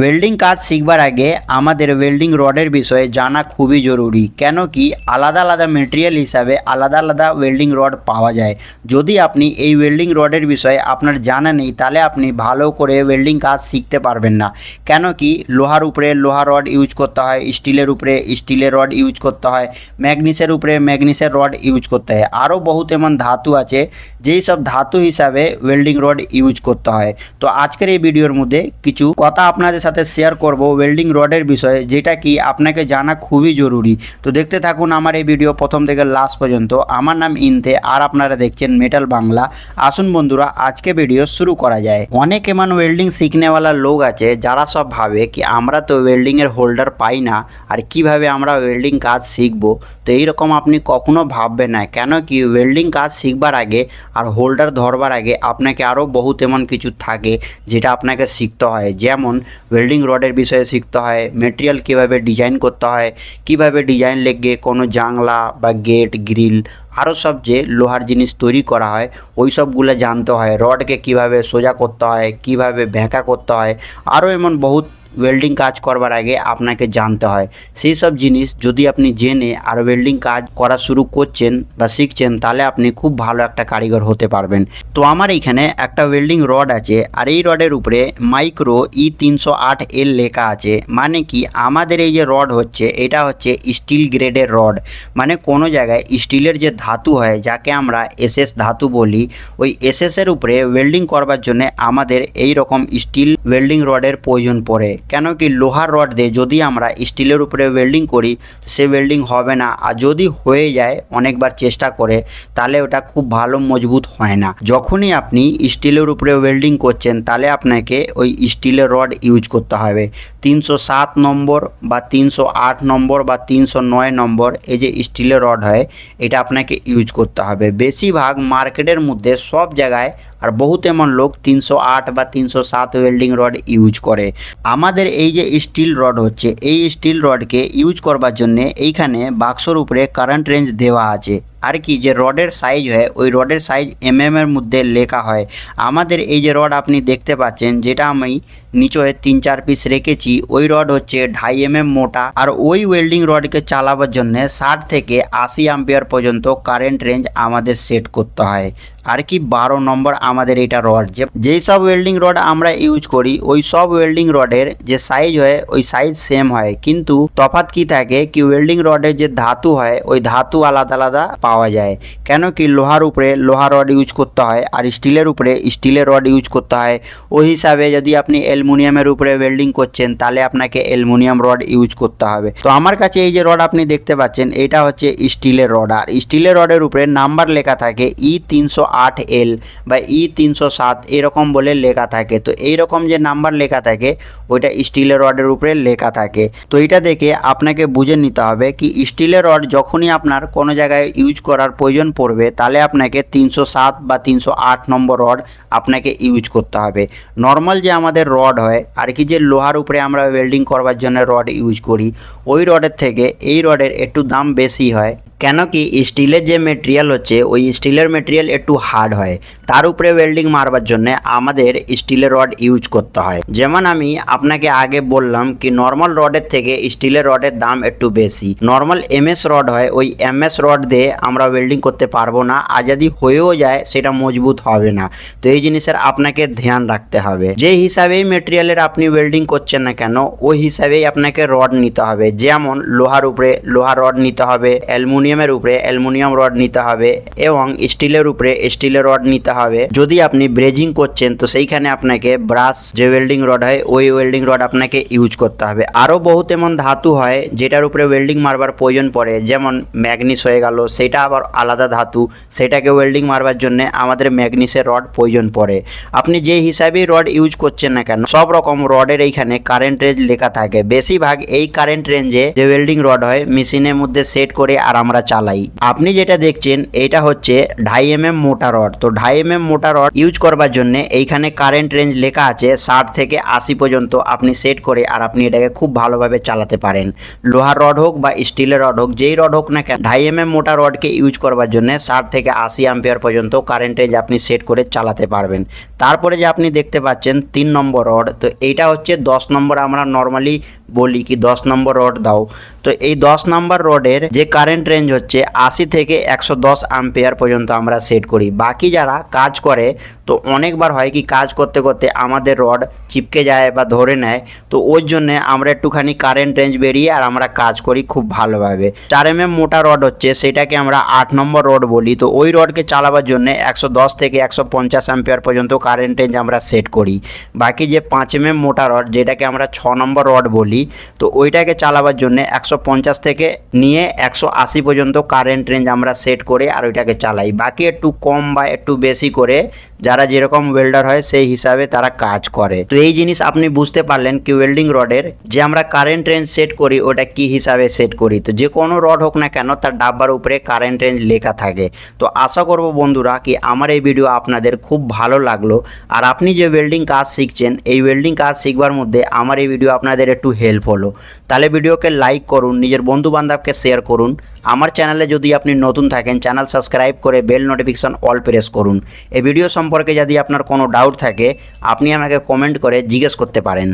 Welding কাজ শিখবার আগে আমাদের ওয়েল্ডিং রডের বিষয়ে জানা খুবই জরুরি। কেন কি আলাদা আলাদা মেটেরিয়াল হিসাবে আলাদা আলাদা ওয়েল্ডিং রড পাওয়া যায়। যদি আপনি এই ওয়েল্ডিং রডের বিষয়ে আপনার জানা নেই, তাহলে আপনি ভালো করে ওয়েল্ডিং কাজ শিখতে পারবেন না। কেন কি লোহার উপরে লোহার রড ইউজ করতে হয়, স্টিলের উপরে স্টিলের রড ইউজ করতে হয়, ম্যাগনিসের উপরে ম্যাগনিসের রড ইউজ করতে হয়। আরও বহুত এমন ধাতু আছে, যেই সব ধাতু হিসাবে ওয়েল্ডিং রড ইউজ করতে হয়। তো আজকের এই ভিডিওর মধ্যে কিছু কথা আপনাদের সাথে শেয়ার করব ওয়েল্ডিং রডের বিষয়ে, যেটা কি আপনাকে জানা খুবই জরুরি। তো দেখতে থাকুন আমার এই ভিডিও প্রথম থেকে লাস্ট পর্যন্ত। আমার নাম ইনতে, আর আপনারা দেখছেন মেটাল বাংলা আসুন বন্ধুরা, আজকে ভিডিও শুরু করা যায়। অনেক এমন ওয়েল্ডিং শিখনেওয়ালা লোক আছে, যারা সব ভাবে কি আমরা তো ওয়েল্ডিংয়ের হোল্ডার পাই না, আর কীভাবে আমরা ওয়েল্ডিং কাজ শিখব? তো এইরকম আপনি কখনো ভাববেন না, কেন কি ওয়েল্ডিং কাজ শিখবার আগে আর হোল্ডার ধরবার আগে আপনাকে আরও বহুত এমন কিছু থাকে, যেটা আপনাকে শিখতে হয়। যেমন ওয়েল্ডিং রডের বিষয়ে শিখতে হয় মেটেরিয়াল কীভাবে ডিজাইন করতে হয়, কীভাবে ডিজাইন লেগে কোনো জানলা বা গেট গ্রিল আরও সব যে লোহার জিনিস তৈরি করা হয়, ওই সবগুলো জানতে হয়। রডকে কীভাবে সোজা করতে হয়, কীভাবে ভেঁকা করতে হয়, আরও এমন বহুত ওয়েল্ডিং কাজ করবার আগে আপনাকে জানতে হয়। সেই সব জিনিস যদি আপনি জেনে আর ওয়েল্ডিং কাজ করা শুরু করছেন বা শিখছেন, তাহলে আপনি খুব ভালো একটা কারিগর হতে পারবেন। তো আমার এইখানে একটা ওয়েল্ডিং রড আছে আর এই রডের উপরে মাইক্রো ই তিনশো আট এল লেখা আছে। মানে কি? আমাদের এই যে রড হচ্ছে, এটা হচ্ছে স্টিল গ্রেডের রড মানে কোনো জায়গায় স্টিলের যে ধাতু হয়, যাকে আমরা এসএস ধাতু বলি, ওই এসএসের উপরে ওয়েল্ডিং করবার জন্য আমাদের এই রকম স্টিল ওয়েল্ডিং রডের প্রয়োজন পড়ে। কেন কি লোহার রড দিয়ে যদি আমরা স্টিলের উপরে ওয়েল্ডিং করি সে ওয়েল্ডিং হবে না। আর যদি হয়ে যায় অনেকবার চেষ্টা করে, তাহলে ওটা খুব ভালো মজবুত হয় না। যখনই আপনি স্টিলের উপরে ওয়েল্ডিং করছেন, তাহলে আপনাকে ওই স্টিলের রড ইউজ করতে হবে। তিনশো সাত নম্বর বা তিনশো আট নম্বর বা তিনশো নয় নম্বর এই যে স্টিলের রড হয়, এটা আপনাকে ইউজ করতে হবে। বেশিরভাগ মার্কেটের মধ্যে সব জায়গায় আর বহুত এমন লোক তিনশো আট বা তিনশো সাত ওয়েল্ডিং রড ইউজ করে। আমাদের এই যে স্টিল রড হচ্ছে, এই স্টিল রডকে ইউজ করবার জন্যে এইখানে বাক্সর উপরে কারেন্ট রেঞ্জ দেওয়া আছে। আর কি যে রডের সাইজ হয়, ওই রডের সাইজ এম এর মধ্যে লেখা হয়। আমাদের এই যে রড আপনি দেখতে পাচ্ছেন, যেটা আমি নিচয়ে তিন চার পিস রেখেছি, ওই রড হচ্ছে ঢাই এম মোটা। আর ওই ওয়েল্ডিং রডকে চালাবার জন্য ষাট থেকে আশি আম্পিয়ার পর্যন্ত কারেন্ট রেঞ্জ আমাদের সেট করতে হয়। আর কি বারো নম্বর আমাদের এটা রড যে, যেই সব ওয়েল্ডিং রড আমরা ইউজ করি, ওই সব ওয়েল্ডিং রডের যে সাইজ হয়, ওই সাইজ সেম হয়। কিন্তু তফাৎ কি থাকে, কি ওয়েল্ডিং রডের যে ধাতু হয়, ওই ধাতু আলাদা আলাদা পাওয়া যায়। কেন কি লোহার উপরে লোহার রড ইউজ করতে হয় আর স্টিলের উপরে স্টিলের রড ইউজ করতে হয়। ওই হিসাবে যদি আপনি অ্যালুমিনিয়ামের উপরে ওয়েল্ডিং করছেন, তাহলে আপনাকে অ্যালুমিনিয়াম রড ইউজ করতে হবে। তো আমার কাছে এই যে রড আপনি দেখতে পাচ্ছেন, এটা হচ্ছে স্টিলের রড। আর স্টিলের রডের উপরে নাম্বার লেখা থাকে ই তিনশো আট এল বা ই তিনশো সাত, এরকম বলে লেখা থাকে। তো এইরকম যে নাম্বার লেখা থাকে, ওইটা স্টিলের রডের উপরে লেখা থাকে। তো এটা দেখে আপনাকে বুঝে নিতে হবে কি স্টিলের রড যখনই আপনার কোনো জায়গায় ইউজ করার প্রয়োজন পড়বে, তাহলে আপনাকে তিনশো সাত বা তিনশো আট নম্বর রড আপনাকে ইউজ করতে হবে। নর্মাল যে আমাদের রড হয়, আর কি যে লোহার উপরে আমরা ওয়েল্ডিং করবার জন্য রড ইউজ করি, ওই রডের থেকে এই রডের একটু দাম বেশি হয়। কেন কি স্টিলের যে মেটেরিয়াল হচ্ছে, ওই স্টিলের মেটেরিয়াল একটু হার্ড হয়। তার উপরে ওয়েল্ডিং মারবার জন্য আমাদের স্টিলের রড ইউজ করতে হয়। যেমন আমি আপনাকে আগে বললাম কি নর্মাল রডের থেকে স্টিলের রডের দাম একটু বেশি। নর্মাল এমএস রড হয়, ওই এমএস রড দিয়ে আমরা ওয়েল্ডিং করতে পারব না আর যদি হয়েও যায়, সেটা মজবুত হবে না। তো এই জিনিসের আপনাকে ধ্যান রাখতে হবে। যে হিসাবেই মেটেরিয়ালের আপনি ওয়েল্ডিং করছেন না কেন, ওই হিসাবেই আপনাকে রড নিতে হবে। যেমন লোহার উপরে লোহার রড নিতে হবে, অ্যালুমিনিয়ামের উপরে অ্যালুমিনিয়াম রড নিতে হবে এবং স্টিলের উপরে স্টিলের রড নিতে হবে। যদি আপনি ব্রেজিং করছেন, তো সেইখানে আপনাকে ব্রাশ যে ওয়েল্ডিং রড হয়, ওই ওয়েল্ডিং রড আপনাকে ইউজ করতে হবে। আরও বহুত এমন ধাতু হয়, যেটার উপরে ওয়েল্ডিং মারবার প্রয়োজন পড়ে। যেমন ম্যাগনিস হয়ে গেল, সেটা আবার আলাদা ধাতু, সেটাকে ওয়েল্ডিং মারবার জন্য আমাদের ম্যাগনিসের রড প্রয়োজন পড়ে। আপনি যে হিসাবেই রড ইউজ করছেন না কেন, সব রকম রডের এইখানে কারেন্ট রেঞ্জ লেখা থাকে। বেশিরভাগ এই কারেন্ট রেঞ্জে যে ওয়েল্ডিং রড হয় মেশিনের মধ্যে সেট করে আর আমরা চালাই। আপনি যেটা দেখছেন, এটা হচ্ছে ঢাই এম এম মোটা রড তো ঢাই এম এম মোটা রড ইউজ করবার জন্য এইখানে কারেন্ট রেঞ্জ লেখা আছে ষাট থেকে আশি পর্যন্ত আপনি সেট করে আর আপনি এটাকে খুব ভালোভাবে চালাতে পারেন। লোহার রড হোক বা স্টিলের রড হোক, যেই রড হোক না কেন, ঢাই এম এম মোটা রড রডকে ইউজ করবার জন্য ষাট থেকে আশি অ্যাম্পিয়ার পর্যন্ত কারেন্ট রেঞ্জ আপনি সেট করে চালাতে পারবেন। তারপরে যে আপনি দেখতে পাচ্ছেন তিন নম্বর রড, তো এইটা হচ্ছে দশ নম্বর আমরা নর্মালি বলি কি দশ নম্বর রড দাও। তো এই দশ নম্বর রডের যে কারেন্ট রেঞ্জ হচ্ছে আশি থেকে একশো দশ পর্যন্ত আমরা সেট করি। বাকি যারা কাজ করে, তো অনেকবার হয় কি কাজ করতে করতে আমাদের রড চিপকে যায় বা ধরে নেয়, তো ওর জন্যে আমরা একটুখানি কারেন্ট রেঞ্জ বেরিয়ে আর আমরা কাজ করি খুব ভালোভাবে। চার এম মোটা রড হচ্ছে, সেটাকে আমরা আট নম্বর রড বলি। তো ওই রডকে চালাবার জন্য একশো দশ থেকে একশো পঞ্চাশ অ্যাম্পিয়ার পর্যন্ত কারেন্ট রেঞ্জ আমরা সেট করি। বাকি যে পাঁচ এম মোটা রড, যেটাকে আমরা ছ নম্বর রড বলি তো ওইটাকে চালাবার জন্য একশো পঞ্চাশ থেকে নিয়ে একশো আশি পর্যন্ত কারেন্ট রেঞ্জ আমরা সেট করে আর ওইটাকে চালাই। বাকি একটু কম বা একটু বেশি করে যারা যেরকম ওয়েল্ডার হয় সেই হিসাবে তারা কাজ করে। তো এই জিনিস আপনি বুঝতে পারলেন কি ওয়েল্ডিং রডের যে আমরা কারেন্ট রেঞ্জ সেট করি ওটা কি হিসাবে সেট করি। তো যে কোনো রড হোক না কেন তার ডাব্বার উপরে কারেন্ট রেঞ্জ লেখা থাকে। তো আশা করব বন্ধুরা কি আমার এই ভিডিও আপনাদের খুব ভালো লাগল। আর আপনি যে ওয়েল্ডিং কাজ শিখছেন, এই ওয়েল্ডিং কাজ শিখবার মধ্যে আমার এই ভিডিও আপনাদের একটু হেল্প হলো। তাহলে ভিডিওকে লাইক করুন, নিজের বন্ধু বান্ধবকে শেয়ার করুন। আমার চ্যানেলে যদি আপনি নতুন থাকেন চ্যানেল সাবস্ক্রাইব করে বেল নোটিফিকেশন অল প্রেস করুন। এই ভিডিও সম্পর্কে যদি আপনার কোনো ডাউট থাকে, আপনি আমাকে কমেন্ট করে জিজ্ঞেস করতে পারেন।